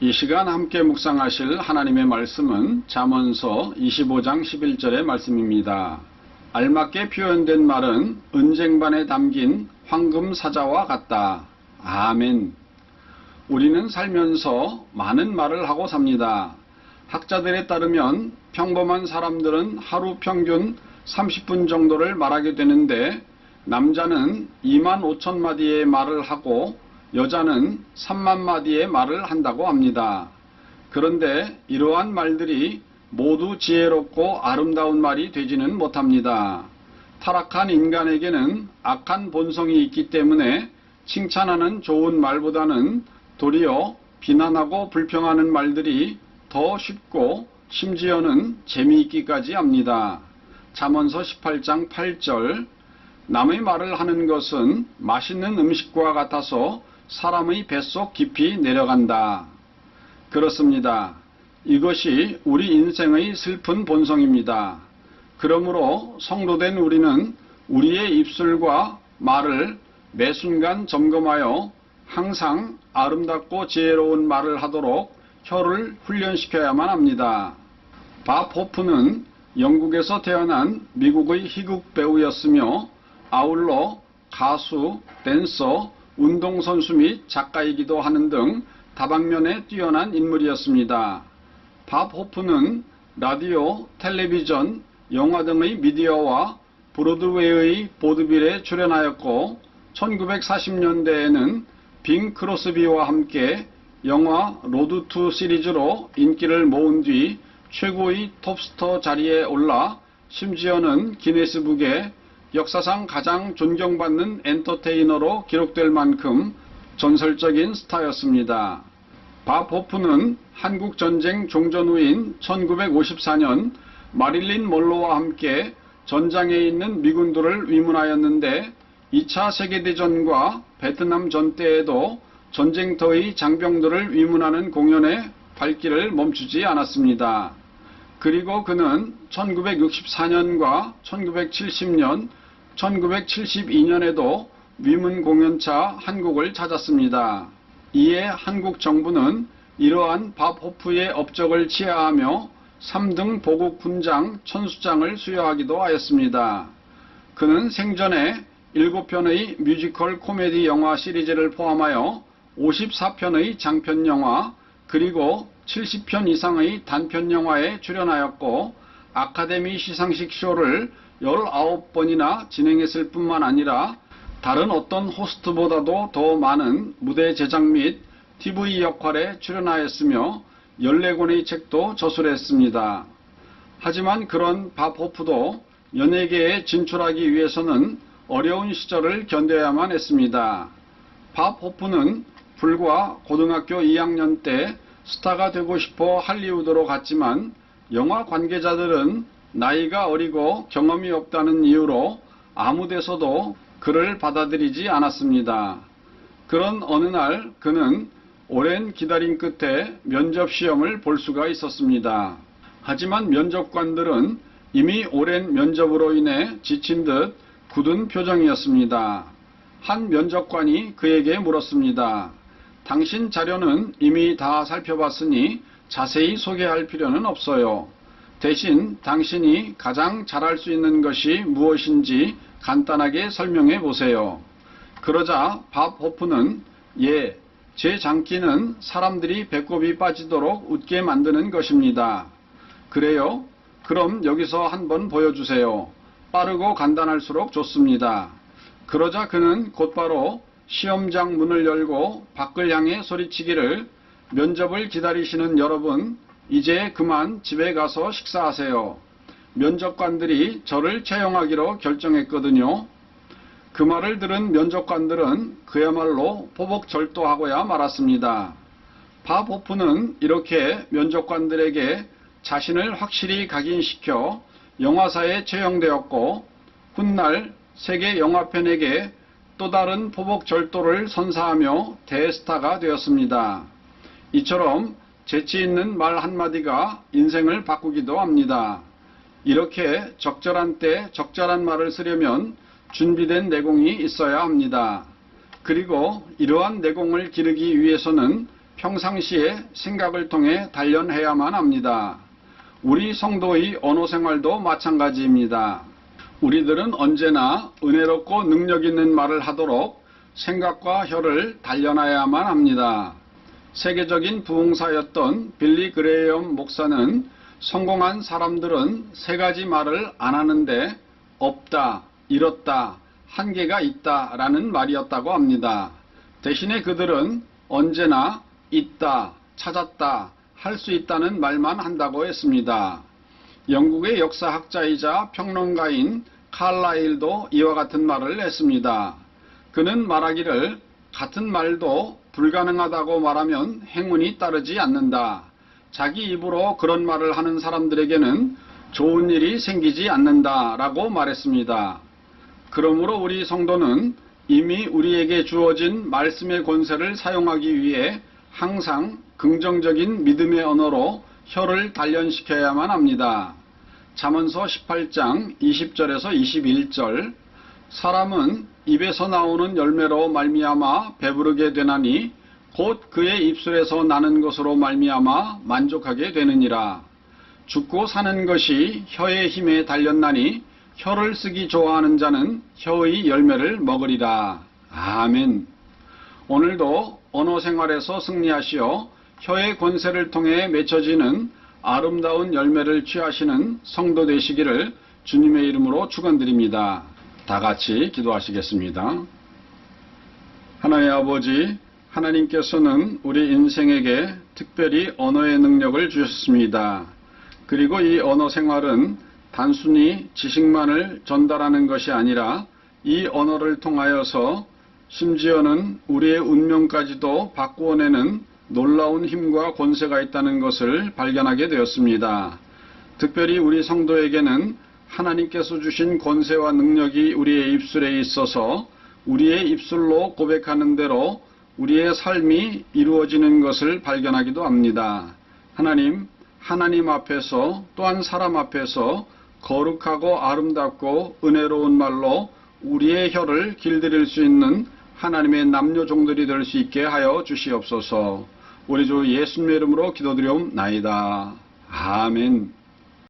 이 시간 함께 묵상하실 하나님의 말씀은 잠언서 25장 11절의 말씀입니다. 알맞게 표현된 말은 은쟁반에 담긴 황금 사자와 같다. 아멘. 우리는 살면서 많은 말을 하고 삽니다. 학자들에 따르면 평범한 사람들은 하루 평균 30분 정도를 말하게 되는데 남자는 2만 5천 마디의 말을 하고 여자는 3만 마디의 말을 한다고 합니다. 그런데 이러한 말들이 모두 지혜롭고 아름다운 말이 되지는 못합니다. 타락한 인간에게는 악한 본성이 있기 때문에 칭찬하는 좋은 말보다는 도리어 비난하고 불평하는 말들이 더 쉽고 심지어는 재미있기까지 합니다. 잠언서 18장 8절 남의 말을 하는 것은 맛있는 음식과 같아서 사람의 뱃속 깊이 내려간다. 그렇습니다. 이것이 우리 인생의 슬픈 본성입니다. 그러므로 성도된 우리는 우리의 입술과 말을 매 순간 점검하여 항상 아름답고 지혜로운 말을 하도록 혀를 훈련시켜야만 합니다. 밥 호프는 영국에서 태어난 미국의 희극 배우였으며 아울러 가수, 댄서, 운동선수 및 작가이기도 하는 등 다방면에 뛰어난 인물이었습니다. 밥 호프는 라디오, 텔레비전, 영화 등의 미디어와 브로드웨이의 보드빌에 출연하였고 1940년대에는 빙 크로스비와 함께 영화 로드 투 시리즈로 인기를 모은 뒤 최고의 톱스터 자리에 올라 심지어는 기네스북에 역사상 가장 존경받는 엔터테이너로 기록될 만큼 전설적인 스타였습니다. 밥 호프는 한국 전쟁 종전 후인 1954년 마릴린 몰로와 함께 전장에 있는 미군들을 위문하였는데 2차 세계대전과 베트남 전 때에도 전쟁터의 장병들을 위문하는 공연에 발길을 멈추지 않았습니다. 그리고 그는 1964년과 1970년, 1972년에도 위문 공연차 한국을 찾았습니다. 이에 한국 정부는 이러한 밥 호프의 업적을 치하하며 3등 보국 군장 천수장을 수여하기도 하였습니다. 그는 생전에 7편의 뮤지컬 코미디 영화 시리즈를 포함하여 54편의 장편 영화 그리고 70편 이상의 단편 영화에 출연하였고 아카데미 시상식 쇼를 19번이나 진행했을 뿐만 아니라 다른 어떤 호스트보다도 더 많은 무대 제작 및 TV 역할에 출연하였으며 14권의 책도 저술했습니다. 하지만 그런 밥 호프도 연예계에 진출하기 위해서는 어려운 시절을 견뎌야만 했습니다. 밥 호프는 불과 고등학교 2학년 때 스타가 되고 싶어 할리우드로 갔지만 영화 관계자들은 나이가 어리고 경험이 없다는 이유로 아무 데서도 그를 받아들이지 않았습니다. 그런 어느 날 그는 오랜 기다림 끝에 면접 시험을 볼 수가 있었습니다. 하지만 면접관들은 이미 오랜 면접으로 인해 지친 듯 굳은 표정이었습니다. 한 면접관이 그에게 물었습니다. 당신 자료는 이미 다 살펴봤으니 자세히 소개할 필요는 없어요. 대신 당신이 가장 잘할 수 있는 것이 무엇인지 간단하게 설명해 보세요. 그러자 밥 호프는 예, 제 장기는 사람들이 배꼽이 빠지도록 웃게 만드는 것입니다. 그래요? 그럼 여기서 한번 보여주세요. 빠르고 간단할수록 좋습니다. 그러자 그는 곧바로 시험장 문을 열고 밖을 향해 소리치기를 면접을 기다리시는 여러분, 이제 그만 집에 가서 식사하세요. 면접관들이 저를 채용하기로 결정했거든요. 그 말을 들은 면접관들은 그야말로 보복절도하고야 말았습니다. 밥 호프는 이렇게 면접관들에게 자신을 확실히 각인시켜 영화사에 채용되었고 훗날 세계 영화편에게 또 다른 보복절도를 선사하며 대스타가 되었습니다. 이처럼 재치 있는 말 한마디가 인생을 바꾸기도 합니다. 이렇게 적절한 때 적절한 말을 쓰려면 준비된 내공이 있어야 합니다. 그리고 이러한 내공을 기르기 위해서는 평상시에 생각을 통해 단련해야만 합니다. 우리 성도의 언어 생활도 마찬가지입니다. 우리들은 언제나 은혜롭고 능력 있는 말을 하도록 생각과 혀를 단련해야만 합니다. 세계적인 부흥사였던 빌리 그레이엄 목사는 성공한 사람들은 세 가지 말을 안 하는데 없다, 잃었다, 한계가 있다 라는 말이었다고 합니다. 대신에 그들은 언제나 있다, 찾았다, 할 수 있다는 말만 한다고 했습니다. 영국의 역사학자이자 평론가인 칼라일도 이와 같은 말을 했습니다. 그는 말하기를 같은 말도 불가능하다고 말하면 행운이 따르지 않는다. 자기 입으로 그런 말을 하는 사람들에게는 좋은 일이 생기지 않는다. 라고 말했습니다. 그러므로 우리 성도는 이미 우리에게 주어진 말씀의 권세를 사용하기 위해 항상 긍정적인 믿음의 언어로 혀를 단련시켜야만 합니다. 잠언서 18장 20절에서 21절 사람은 입에서 나오는 열매로 말미암아 배부르게 되나니 곧 그의 입술에서 나는 것으로 말미암아 만족하게 되느니라. 죽고 사는 것이 혀의 힘에 달렸나니 혀를 쓰기 좋아하는 자는 혀의 열매를 먹으리라. 아멘. 오늘도 언어 생활에서 승리하시어 혀의 권세를 통해 맺혀지는 아름다운 열매를 취하시는 성도 되시기를 주님의 이름으로 축원드립니다. 다 같이 기도하시겠습니다. 하나님 아버지, 하나님께서는 우리 인생에게 특별히 언어의 능력을 주셨습니다. 그리고 이 언어 생활은 단순히 지식만을 전달하는 것이 아니라 이 언어를 통하여서 심지어는 우리의 운명까지도 바꾸어내는 놀라운 힘과 권세가 있다는 것을 발견하게 되었습니다. 특별히 우리 성도에게는 하나님께서 주신 권세와 능력이 우리의 입술에 있어서 우리의 입술로 고백하는 대로 우리의 삶이 이루어지는 것을 발견하기도 합니다. 하나님, 하나님 앞에서 또한 사람 앞에서 거룩하고 아름답고 은혜로운 말로 우리의 혀를 길들일 수 있는 하나님의 남녀 종들이 될 수 있게 하여 주시옵소서. 우리 주 예수님의 이름으로 기도드리옵나이다. 아멘.